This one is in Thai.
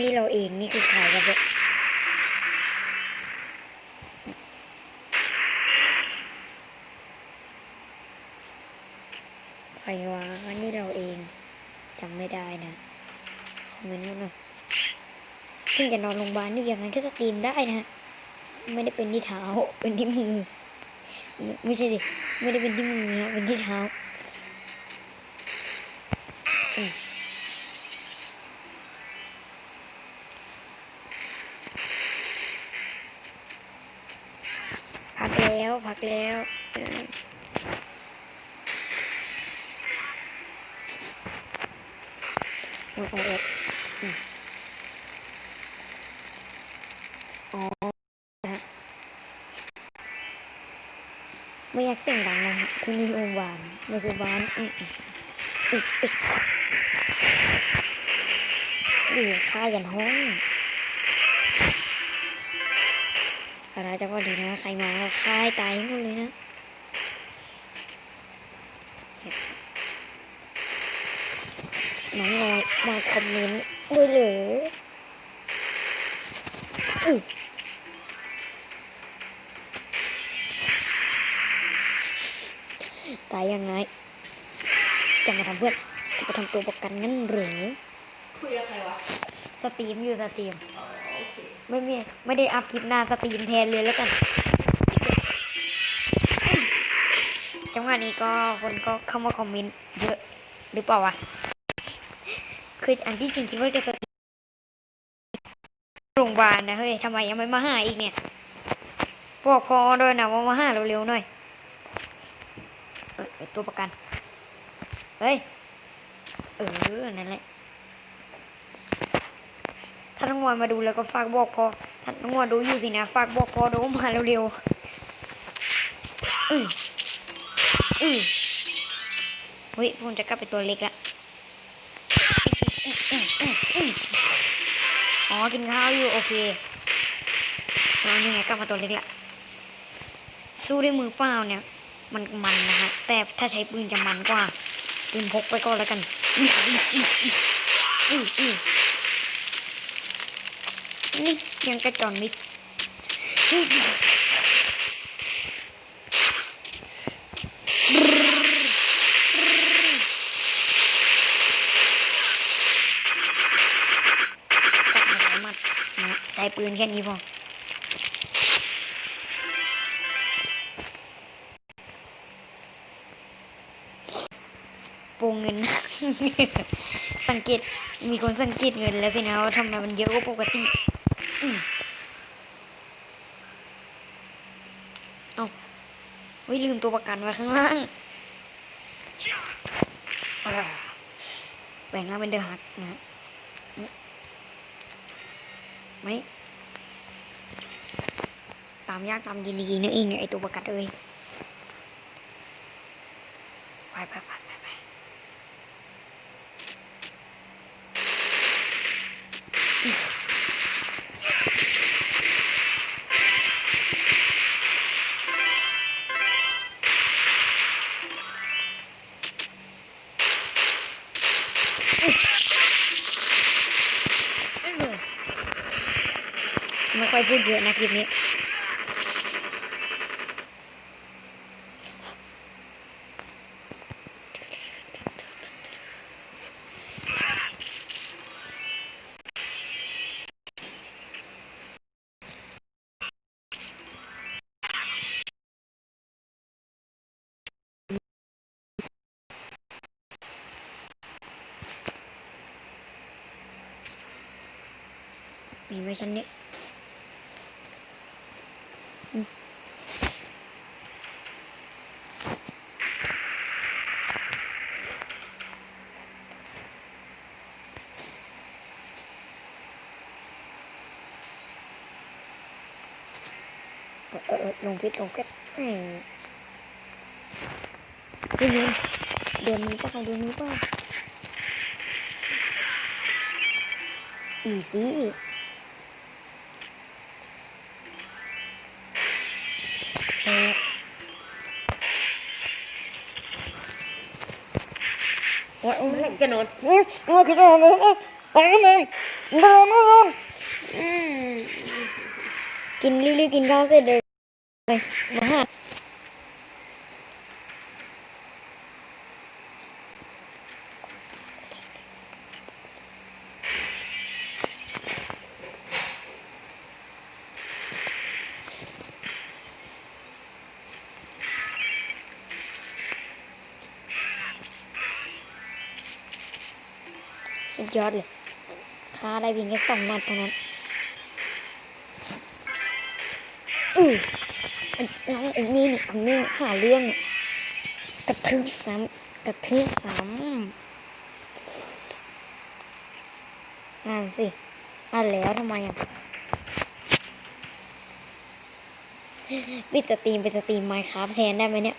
นี่เราเองนี่คือใครครับเนี่ยใครวะนี่เราเองจำไม่ได้นะคอมเมนต์มาหน่อยเพิ่งจะนอนโรงพยาบาลอยู่อย่างนั้นก็สตรีมได้นะ ไม่ได้เป็นที่เท้าเป็นที่มือ ไม่ไม่ใช่สิ ไม่ได้เป็นที่มือนะเป็นที่เท้าอืมพัก แล้วพักแล้วโอ้ยโอ้ยโอ้ยอืมอ๋อฮะไม่อยากเสียงดังนะฮะที่นี่โรงพยาบาลไม่ใช่บ้านอืมอืมอึสอึสอยู่ค่ายกันห้อง อะไรจังหวะดีนะ ใครมาก็ค่ายตายหมดเลยนะน้องน้อยมาคอมเมนต์ด้วยเหรออื้อตายยังไง จะมาทำเพื่อนจะมาทำตัวประกันงั้นเหรือคุยกับใครวะ สตรีมอยู่สตรีมอ๋อโอเค ไม่มีไม่ได้อัพคลิปหน้าสตรีมแทนเลยแล้วกันจังหวะนี้ก็คนก็เข้ามาคอมเมนต์เยอะหรือเปล่าวะคืออันที่จริงคิดว่าจะสตรีมโรงพยาบาลนะเฮ้ยทำไมยังไม่มาหาอีกเนี่ยบอกพอด้วยนะว่ามาหาเร็วๆหน่อยเอ้ยไอ้ตัวประกัน เฮ้ย เออ นั่นแหละ ถ้าน้องวอนมาดูแล้วก็ฝากบอกพอถ้าน้องวอนดูอยู่สินะฝากบอกพอดูมาเร็วๆอืออือเฮ้ยผมจะกลับไปตัวเล็กละอ๋อกินข้าวอยู่โอเคแล้วนี่ไงกลับมาตัวเล็กละสู้ด้วยมือเปล่าเนี่ย มันมันนะฮะแต่ถ้าใช้ปืนจะมันกว่าปืนพกไปก่อนแล้วกันอืออือ นี่ยังกระจอนมิดกลับมาใช้หมัดนะใช้ปืนแค่นี้พอโปงเงิน สังเกต มีคนสังเกตเงินแล้วสินะว่าทำไมมันเยอะกว่าปกติเอาเฮ้ยลืมตัวประกันไว้ข้างล่างแบ่งล่างเป็นเดือะฮักนะไม่ตามยากตามยินดีนะเองเนี่ยไอตัวประกันเอ้ยไปไป ไม่ค่อยพูดเยอะนะคลิปนี้ มีไหมชั้นนี้ลงพิษลงพิษอืมเดี๋ยเดี๋ยวนี้เปล่าเดี๋ยวนี้เปล่าอีซี่ โอ้ยโอ้ยจะนอนโอ้ยโอ้ยคิดว่าเลยไปเลยเดินเดินกินรีบๆกินข้าวเสร็จเลยเลยมาหา สุดยอดเลยฆ่าได้เพียงแค่สองนัดเท่านั้นอืออันนั้นไอ้นี่นี่อันนี้หาเรื่อง กระทืบซ้ำกระทืบซ้ำอ่านสิอ่านแล้วทำไมอะปิดสตรีมไปสตรีมไมค์ครับแทนได้ไหมเนี่ย